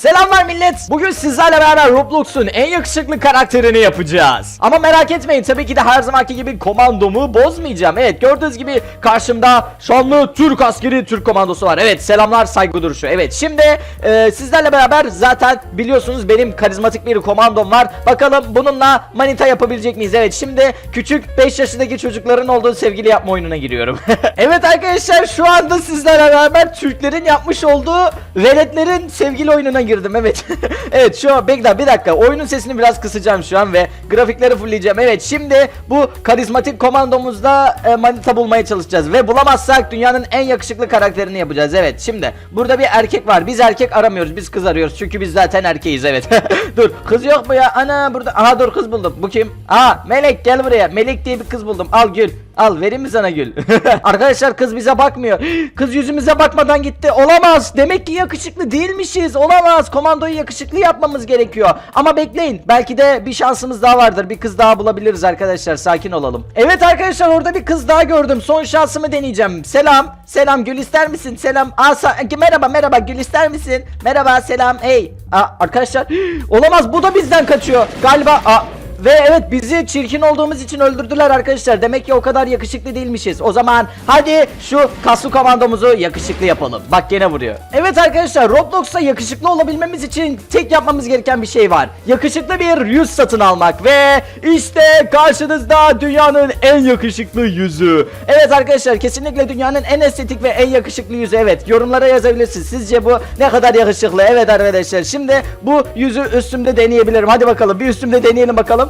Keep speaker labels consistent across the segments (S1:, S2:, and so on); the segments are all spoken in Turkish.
S1: Selamlar millet. Bugün sizlerle beraber Roblox'un en yakışıklı karakterini yapacağız. Ama merak etmeyin tabii ki de her zamanki gibi komandomu bozmayacağım. Evet gördüğünüz gibi karşımda şanlı Türk askeri Türk komandosu var. Evet selamlar saygı duruşu. Evet şimdi e, sizlerle beraber zaten biliyorsunuz benim karizmatik bir komandom var. Bakalım bununla manita yapabilecek miyiz? Evet şimdi küçük 5 yaşındaki çocukların olduğu sevgili yapma oyununa giriyorum. evet arkadaşlar şu anda sizlerle beraber Türklerin yapmış olduğu veletlerin sevgili oyununa girdim. Evet. evet şu an bekle bir dakika. Oyunun sesini biraz kısacağım şu an ve grafikleri fullleyeceğim. Evet şimdi bu karizmatik komandomuzda e, manita bulmaya çalışacağız ve bulamazsak dünyanın en yakışıklı karakterini yapacağız. Evet şimdi burada bir erkek var. Biz erkek aramıyoruz. Biz kız arıyoruz. Çünkü biz zaten erkeğiz evet. dur kız yok mu ya? Ana burada. Aha dur kız buldum. Bu kim? Aa Melek gel buraya. Melek diye bir kız buldum. Al gül. Al vereyim mi sana gül? Arkadaşlar kız bize bakmıyor. Kız yüzümüze bakmadan gitti. Olamaz. Demek ki yakışıklı değilmişiz. Olamaz. Komandoyu yakışıklı yapmamız gerekiyor. Ama bekleyin. Belki de bir şansımız daha vardır. Bir kız daha bulabiliriz arkadaşlar. Sakin olalım. Evet arkadaşlar orada bir kız daha gördüm. Son şansımı deneyeceğim. Selam. Selam gül ister misin? Selam. Aa, sa- merhaba merhaba gül ister misin? Merhaba selam. Hey. Aa, arkadaşlar olamaz. Bu da bizden kaçıyor. Galiba aa, ve evet bizi çirkin olduğumuz için öldürdüler arkadaşlar. Demek ki o kadar yakışıklı değilmişiz. O zaman hadi şu kaslı komandomuzu yakışıklı yapalım. Bak gene vuruyor. Evet arkadaşlar Roblox'ta yakışıklı olabilmemiz için tek yapmamız gereken bir şey var. Yakışıklı bir yüz satın almak ve işte karşınızda dünyanın en yakışıklı yüzü. Evet arkadaşlar kesinlikle dünyanın en estetik ve en yakışıklı yüzü. Evet yorumlara yazabilirsiniz. Sizce bu ne kadar yakışıklı? Evet arkadaşlar şimdi bu yüzü üstümde deneyebilirim. Hadi bakalım bir üstümde deneyelim bakalım.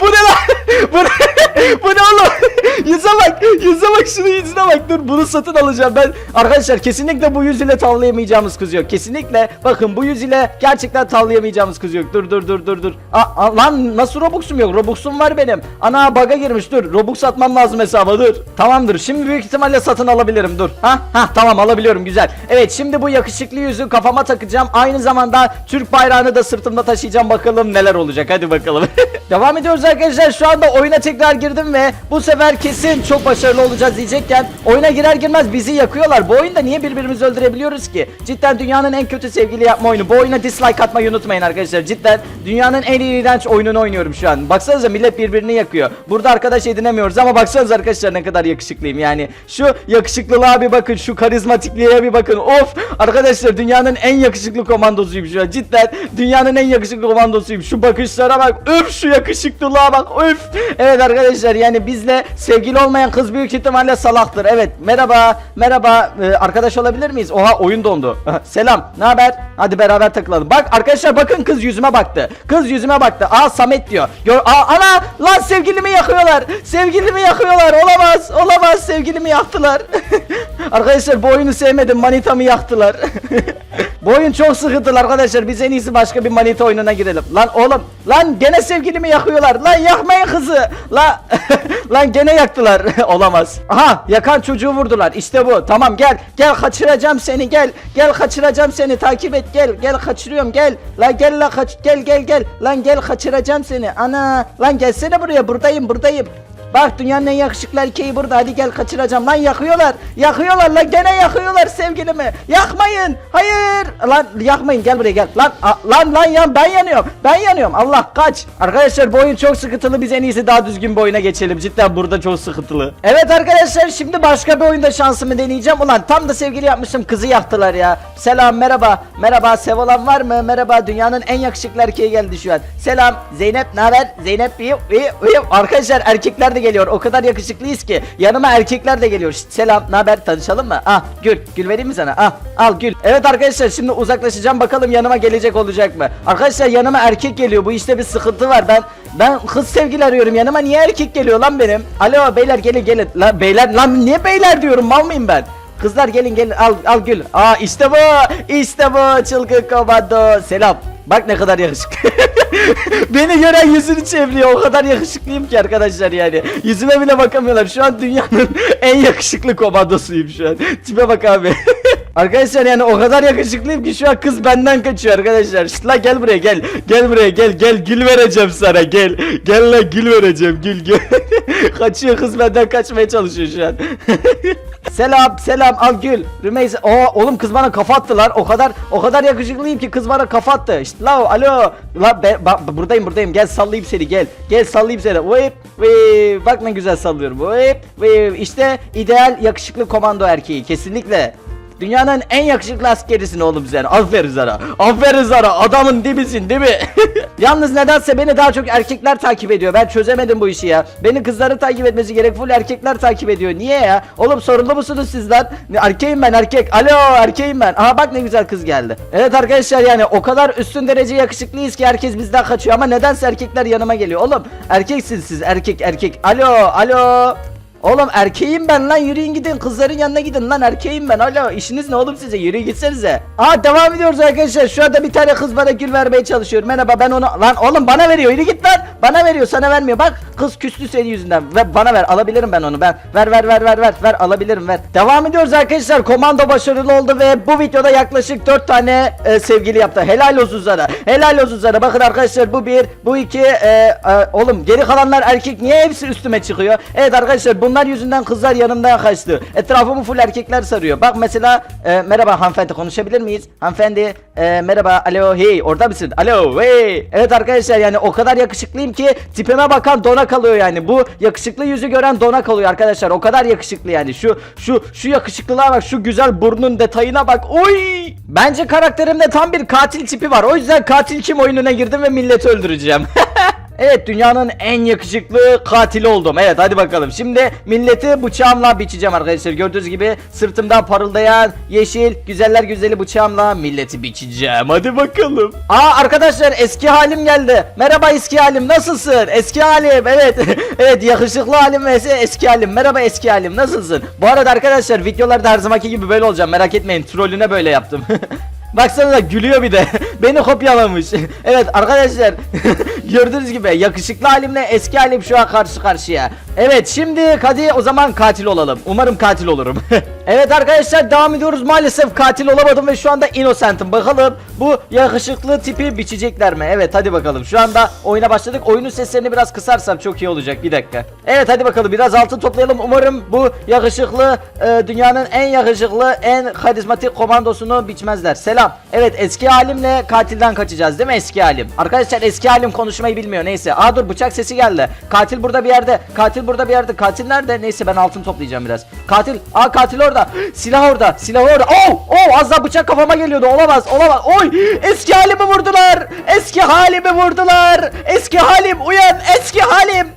S1: bu ne lan? Bu ne? bu ne oğlum? Yüze bak. Yüze bak şunun yüzüne bak. Dur bunu satın alacağım ben. Arkadaşlar kesinlikle bu yüz ile tavlayamayacağımız kız yok. Kesinlikle bakın bu yüz ile gerçekten tavlayamayacağımız kız yok. Dur dur dur dur dur. Aa, lan nasıl Robux'um yok? Robux'um var benim. Ana bug'a girmiş. Dur. Robux atmam lazım hesaba. Dur. Tamamdır. Şimdi büyük ihtimalle satın alabilirim. Dur. Ha? Ha tamam alabiliyorum. Güzel. Evet şimdi bu yakışıklı yüzü kafama takacağım. Aynı zamanda Türk bayrağını da sırtımda taşıyacağım. Bakalım neler olacak. Hadi bakalım. Devam ediyoruz arkadaşlar. Şu anda oyuna tekrar girdim ve bu sefer kesin çok başarılı olacağız diyecekken oyuna girer girmez bizi yakıyorlar. Bu oyunda niye birbirimizi öldürebiliyoruz ki? Cidden dünyanın en kötü sevgili yapma oyunu. Bu oyuna dislike atmayı unutmayın arkadaşlar. Cidden dünyanın en iğrenç oyununu oynuyorum şu an. Baksanıza millet birbirini yakıyor. Burada arkadaş edinemiyoruz ama baksanıza arkadaşlar ne kadar yakışıklıyım yani. Şu yakışıklılığa bir bakın. Şu karizmatikliğe bir bakın. Of arkadaşlar dünyanın en yakışıklı komandosuyum şu an. Cidden dünyanın en yakışıklı komandosuyum. Şu bakışlara bak. Öf şu yakışıklılığa bak. Öf. Evet arkadaşlar yani bizle sevgili olmayan kız büyük ihtimalle salaktır. Evet merhaba merhaba Ee, arkadaş olabilir miyiz? Oha oyun dondu. Selam ne haber? Hadi beraber takılalım. Bak arkadaşlar bakın kız yüzüme baktı. Kız yüzüme baktı. Aa Samet diyor. Gör Aa ana lan sevgilimi yakıyorlar. Sevgilimi yakıyorlar. Olamaz. Olamaz sevgilimi yaktılar. arkadaşlar bu oyunu sevmedim. Manitamı yaktılar. bu oyun çok sıkıntılı arkadaşlar. Biz en iyisi başka bir manita oyununa girelim. Lan oğlum lan gene sevgilimi yakıyorlar. Lan yakmayın kızı. La lan gene yaktılar. Olamaz. Aha yakan çocuğu vurdular. İşte bu. Tamam gel. Gel kaçıracağım seni gel. Gel kaçıracağım seni. Takip et gel. Gel kaçırıyorum gel. La gel la kaç gel gel gel. Lan gel kaçıracağım seni. Ana lan gelsene buraya. Buradayım buradayım. Bak dünyanın en yakışıklı erkeği burada. Hadi gel kaçıracağım. Lan yakıyorlar. Yakıyorlar lan. Gene yakıyorlar sevgilimi. Yakmayın. Hayır. Lan yakmayın. Gel buraya gel. Lan a- lan lan yan ben yanıyorum. Ben yanıyorum. Allah kaç. Arkadaşlar bu oyun çok sıkıntılı. Biz en iyisi daha düzgün bir oyuna geçelim. Cidden burada çok sıkıntılı. Evet arkadaşlar şimdi başka bir oyunda şansımı deneyeceğim. Ulan tam da sevgili yapmışım. Kızı yaktılar ya. Selam merhaba. Merhaba sev olan var mı? Merhaba dünyanın en yakışıklı erkeği geldi şu an. Selam Zeynep ne haber? Zeynep iyi, iyi, iyi. Arkadaşlar erkekler de geliyor. O kadar yakışıklıyız ki. Yanıma erkekler de geliyor. Şşt, selam ne haber? Tanışalım mı? Ah gül. Gül vereyim mi sana? Ah al gül. Evet arkadaşlar şimdi uzaklaşacağım. Bakalım yanıma gelecek olacak mı? Arkadaşlar yanıma erkek geliyor. Bu işte bir sıkıntı var. Ben ben kız sevgili arıyorum. Yanıma niye erkek geliyor lan benim? Alo beyler gelin gelin. Lan beyler lan niye beyler diyorum? Mal mıyım ben? Kızlar gelin gelin al al gül. Aa işte bu. İşte bu çılgın komando. Selam. Bak ne kadar yakışıklı. Beni gören yüzünü çeviriyor. O kadar yakışıklıyım ki arkadaşlar yani. Yüzüme bile bakamıyorlar. Şu an dünyanın en yakışıklı komandosuyum şu an. Tipe bak abi. Arkadaşlar yani o kadar yakışıklıyım ki şu an kız benden kaçıyor arkadaşlar. Şşt la gel buraya gel. Gel buraya gel gel gül vereceğim sana gel. Gel la gül vereceğim gül gül. Kaçıyor kız benden kaçmaya çalışıyor şu an. Selam selam al gül. Rümeysa o oğlum kız bana kafa attı. O kadar o kadar yakışıklıyım ki kız bana kafa attı. İşte la alo. La be, ba- buradayım buradayım. Gel sallayayım seni gel. Gel sallayayım seni. Whip whip. Bak ne güzel sallıyorum. Whip whip. İşte ideal yakışıklı komando erkeği kesinlikle. Dünyanın en yakışıklı askerisin oğlum sen. Aferin sana. Aferin sana. Adamın dibisin değil mi? Yalnız nedense beni daha çok erkekler takip ediyor. Ben çözemedim bu işi ya. Beni kızların takip etmesi gerek. Full erkekler takip ediyor. Niye ya? Oğlum sorunlu musunuz siz lan? Erkeğim ben erkek. Alo erkeğim ben. Aha bak ne güzel kız geldi. Evet arkadaşlar yani o kadar üstün derece yakışıklıyız ki herkes bizden kaçıyor. Ama nedense erkekler yanıma geliyor. Oğlum erkeksiniz siz erkek erkek. Alo alo. Oğlum erkeğim ben lan yürüyün gidin kızların yanına gidin lan erkeğim ben. Alo işiniz ne oğlum size? Yürüyün gitsenize. Aa devam ediyoruz arkadaşlar. Şu anda bir tane kız bana gül vermeye çalışıyor. Merhaba ben onu lan oğlum bana veriyor yürü git lan. Bana veriyor sana vermiyor. Bak kız küstü senin yüzünden. Ve bana ver alabilirim ben onu. Ben ver ver ver ver ver ver alabilirim ver. Devam ediyoruz arkadaşlar. Komando başarılı oldu ve bu videoda yaklaşık 4 tane e, sevgili yaptı. Helal olsun sana. Helal olsun sana. Bakın arkadaşlar bu bir bu iki e, e, oğlum geri kalanlar erkek niye hepsi üstüme çıkıyor? Evet arkadaşlar bunlar yüzünden kızlar yanımdan kaçtı. Etrafımı full erkekler sarıyor. Bak mesela e, merhaba hanımefendi konuşabilir miyiz? Hanımefendi e, merhaba alo hey orada mısın? Alo hey. Evet arkadaşlar yani o kadar yakışıklıyım ki tipime bakan dona kalıyor yani. Bu yakışıklı yüzü gören dona kalıyor arkadaşlar. O kadar yakışıklı yani. Şu şu şu yakışıklılığa bak şu güzel burnun detayına bak. Oy! Bence karakterimde tam bir katil tipi var. O yüzden katil kim oyununa girdim ve milleti öldüreceğim Evet dünyanın en yakışıklı katili oldum. Evet hadi bakalım. Şimdi milleti bıçağımla biçeceğim arkadaşlar. Gördüğünüz gibi sırtımda parıldayan yeşil güzeller güzeli bıçağımla milleti biçeceğim. Hadi bakalım. Aa arkadaşlar eski halim geldi. Merhaba eski halim nasılsın? Eski halim evet. evet yakışıklı halim ve eski halim. Merhaba eski halim nasılsın? Bu arada arkadaşlar videolarda her zamanki gibi böyle olacağım. Merak etmeyin. Trollüne böyle yaptım. Baksanıza gülüyor bir de. Beni kopyalamış. evet arkadaşlar gördüğünüz gibi yakışıklı halimle eski halim şu an karşı karşıya. Evet şimdi hadi o zaman katil olalım. Umarım katil olurum. evet arkadaşlar devam ediyoruz. Maalesef katil olamadım ve şu anda innocent'ım. Bakalım bu yakışıklı tipi biçecekler mi? Evet hadi bakalım. Şu anda oyuna başladık. Oyunun seslerini biraz kısarsam çok iyi olacak. Bir dakika. Evet hadi bakalım biraz altın toplayalım. Umarım bu yakışıklı e, dünyanın en yakışıklı en karizmatik komandosunu biçmezler. Selam. Evet eski halimle katilden kaçacağız değil mi eski halim? Arkadaşlar eski halim konuşmayı bilmiyor. Neyse. Aa dur bıçak sesi geldi. Katil burada bir yerde. Katil burada bir yerde. Katil nerede? Neyse ben altın toplayacağım biraz. Katil. Aa katil orada. Silah orada. Silah orada. Oh! Oh! Az daha bıçak kafama geliyordu. Olamaz. Olamaz. Oy! Eski halimi vurdular. Eski halimi vurdular. Eski halim uyan. Eski halim.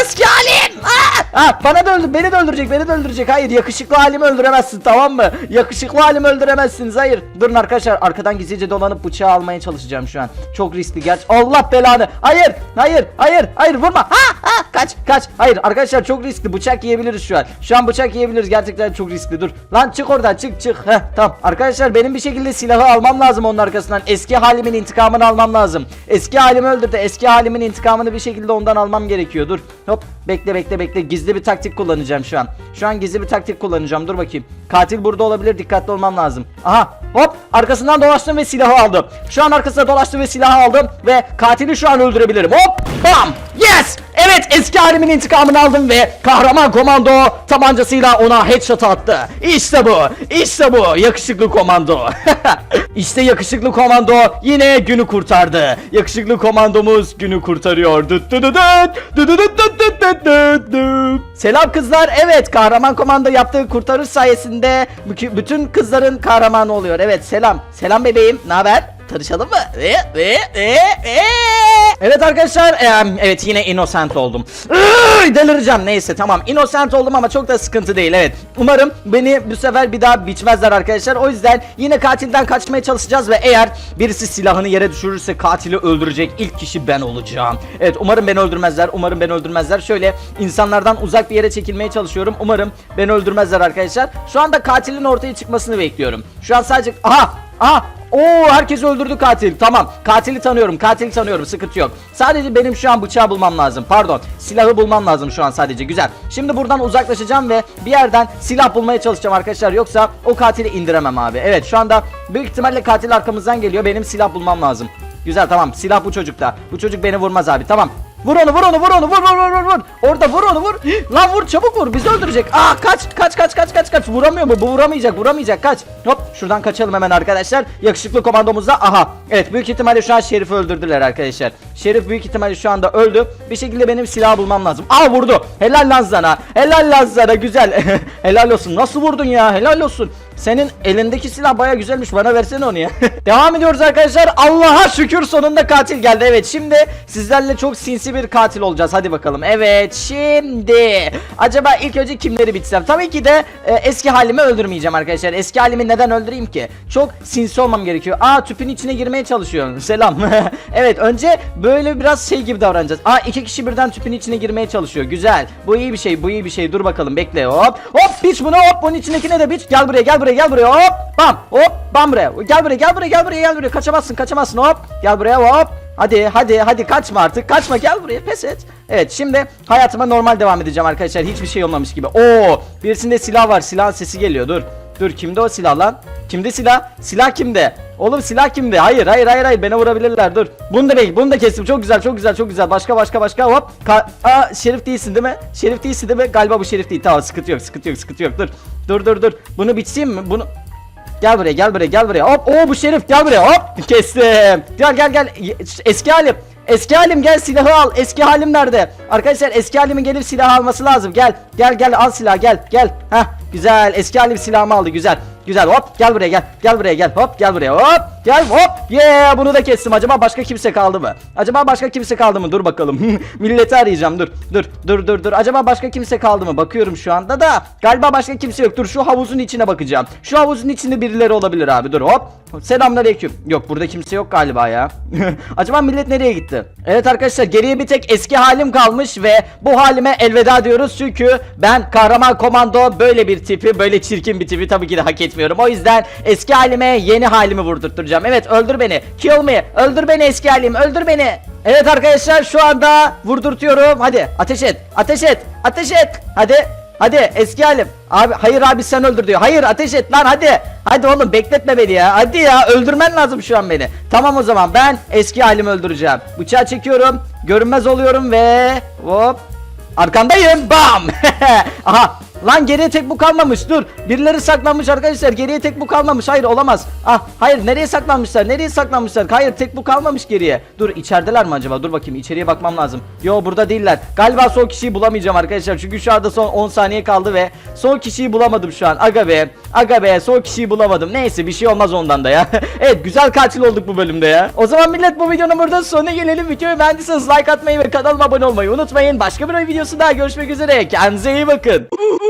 S1: Eski halim. Aa! Aa, bana da öldür. Beni de öldürecek. Beni de öldürecek. Hayır. Yakışıklı halimi öldüremezsin. Tamam mı? Yakışıklı halimi öldüremezsiniz. Hayır. Durun arkadaşlar. Arkadan gizlice dolanıp bıçağı almaya çalışacağım şu an. Çok riskli. Gerçi Allah belanı. Hayır. Hayır. Hayır. Hayır. Vurma. Ha! Ha! Kaç. Kaç. Hayır. Arkadaşlar çok riskli. Bıçak yiyebiliriz şu an. Şu an bıçak yiyebiliriz. Gerçekten çok riskli. Dur. Lan çık oradan. Çık çık. Heh, tamam. Arkadaşlar benim bir şekilde silahı almam lazım onun arkasından. Eski halimin intikamını almam lazım. Eski halimi öldürdü. Eski halimin intikamını bir şekilde ondan almam gerekiyor. Dur. Hop. Bekle bekle bekle. Gizli bir taktik kullanacağım şu an. Şu an gizli bir taktik kullanacağım. Dur bakayım. Katil burada olabilir. Dikkatli olmam lazım. Aha. Hop. Arkasından dolaştım ve silahı aldım. Şu an arkasına dolaştım ve silahı aldım. Ve katili şu an öldürebilirim. Hop. Bam. Yes! Evet eski halimin intikamını aldım ve kahraman komando tabancasıyla ona headshot attı. İşte bu. İşte bu. Yakışıklı komando. işte yakışıklı komando yine günü kurtardı. Yakışıklı komandomuz günü kurtarıyor. Selam kızlar. Evet kahraman komando yaptığı kurtarış sayesinde bütün kızların kahramanı oluyor. Evet selam. Selam bebeğim. Ne haber? Tanışalım mı? Ee, ee, ee, ee. Evet arkadaşlar em, evet yine innocent oldum. Delireceğim neyse tamam innocent oldum ama çok da sıkıntı değil evet. Umarım beni bu sefer bir daha biçmezler arkadaşlar. O yüzden yine katilden kaçmaya çalışacağız ve eğer birisi silahını yere düşürürse katili öldürecek ilk kişi ben olacağım. Evet umarım beni öldürmezler. Umarım beni öldürmezler. Şöyle insanlardan uzak bir yere çekilmeye çalışıyorum. Umarım beni öldürmezler arkadaşlar. Şu anda katilin ortaya çıkmasını bekliyorum. Şu an sadece aha aha Oo herkesi öldürdü katil. Tamam. Katili tanıyorum. Katili tanıyorum. Sıkıntı yok. Sadece benim şu an bıçağı bulmam lazım. Pardon. Silahı bulmam lazım şu an sadece. Güzel. Şimdi buradan uzaklaşacağım ve bir yerden silah bulmaya çalışacağım arkadaşlar. Yoksa o katili indiremem abi. Evet şu anda büyük ihtimalle katil arkamızdan geliyor. Benim silah bulmam lazım. Güzel tamam. Silah bu çocukta. Bu çocuk beni vurmaz abi. Tamam. Vur onu vur onu vur onu vur vur vur vur vur. Orada vur onu vur. Lan vur çabuk vur bizi öldürecek. Aa kaç kaç kaç kaç kaç kaç. Vuramıyor mu? Bu vuramayacak vuramayacak kaç. Hop şuradan kaçalım hemen arkadaşlar. Yakışıklı komandomuzda aha. Evet büyük ihtimalle şu an Şerif'i öldürdüler arkadaşlar. Şerif büyük ihtimalle şu anda öldü. Bir şekilde benim silah bulmam lazım. Aa vurdu. Helal lan sana. Helal lan sana güzel. Helal olsun. Nasıl vurdun ya? Helal olsun. Senin elindeki silah baya güzelmiş. Bana versene onu ya. Devam ediyoruz arkadaşlar. Allah'a şükür sonunda katil geldi. Evet şimdi sizlerle çok sinsi bir katil olacağız. Hadi bakalım. Evet şimdi. Acaba ilk önce kimleri bitsem? Tabii ki de e, eski halimi öldürmeyeceğim arkadaşlar. Eski halimi neden öldüreyim ki? Çok sinsi olmam gerekiyor. Aa tüpün içine girmeye çalışıyor. Selam. evet önce böyle biraz şey gibi davranacağız. Aa iki kişi birden tüpün içine girmeye çalışıyor. Güzel. Bu iyi bir şey. Bu iyi bir şey. Dur bakalım bekle. Hop. Hop biç bunu hop. Bunun içindekine de biç. Gel buraya gel buraya gel buraya. Hop. Bam. Hop. Bam buraya. Gel buraya gel buraya gel buraya gel buraya. Kaçamazsın kaçamazsın. Hop. Gel buraya hop. Hadi hadi hadi kaçma artık. Kaçma gel buraya pes et. Evet şimdi hayatıma normal devam edeceğim arkadaşlar. Hiçbir şey olmamış gibi. Oo birisinde silah var. Silahın sesi geliyor. Dur. Dur kimde o silah lan? Kimde silah? Silah kimde? Oğlum silah kimde? Hayır hayır hayır hayır beni vurabilirler dur. Bunu da belki bunu da kestim. Çok güzel çok güzel çok güzel. Başka başka başka hop. Ka Aa şerif değilsin değil mi? Şerif değilsin değil mi? Galiba bu şerif değil. Tamam sıkıntı yok sıkıntı yok sıkıntı yok. Dur. Dur dur dur. Bunu biçeyim mi? Bunu Gel buraya gel buraya gel buraya hop oo bu şerif gel buraya hop kestim gel gel gel eski halim eski halim gel silahı al eski halim nerede arkadaşlar eski halimin gelip silahı alması lazım gel gel gel al silahı gel gel Heh güzel eski halim silahımı aldı güzel güzel hop gel buraya gel. Gel buraya gel. Hop gel buraya hop gel hop. Yeah bunu da kestim. Acaba başka kimse kaldı mı? Acaba başka kimse kaldı mı? Dur bakalım. Milleti arayacağım. Dur dur dur dur dur. Acaba başka kimse kaldı mı? Bakıyorum şu anda da galiba başka kimse yok. Dur şu havuzun içine bakacağım. Şu havuzun içinde birileri olabilir abi. Dur hop. Selamünaleyküm. Yok burada kimse yok galiba ya. Acaba millet nereye gitti? Evet arkadaşlar geriye bir tek eski halim kalmış ve bu halime elveda diyoruz. Çünkü ben kahraman komando böyle bir tipi böyle çirkin bir tipi tabii ki de hak etmiyorum o yüzden eski halime yeni halimi vurdurtturacağım evet öldür beni kill me öldür beni eski halim öldür beni Evet arkadaşlar şu anda vurdurtuyorum hadi ateş et ateş et ateş et hadi Hadi eski halim. Abi hayır abi sen öldür diyor. Hayır ateş et lan hadi. Hadi oğlum bekletme beni ya. Hadi ya öldürmen lazım şu an beni. Tamam o zaman ben eski halimi öldüreceğim. Bıçağı çekiyorum. Görünmez oluyorum ve hop. Arkandayım. Bam. Aha. Lan geriye tek bu kalmamış. Dur. Birileri saklanmış arkadaşlar. Geriye tek bu kalmamış. Hayır olamaz. Ah hayır nereye saklanmışlar? Nereye saklanmışlar? Hayır tek bu kalmamış geriye. Dur içerideler mi acaba? Dur bakayım içeriye bakmam lazım. Yo burada değiller. Galiba son kişiyi bulamayacağım arkadaşlar. Çünkü şu anda son 10 saniye kaldı ve son kişiyi bulamadım şu an. Aga be. Aga be son kişiyi bulamadım. Neyse bir şey olmaz ondan da ya. evet güzel katil olduk bu bölümde ya. O zaman millet bu videonun burada sonuna gelelim. Videoyu beğendiyseniz like atmayı ve kanalıma abone olmayı unutmayın. Başka bir videosu daha görüşmek üzere. Kendinize iyi bakın.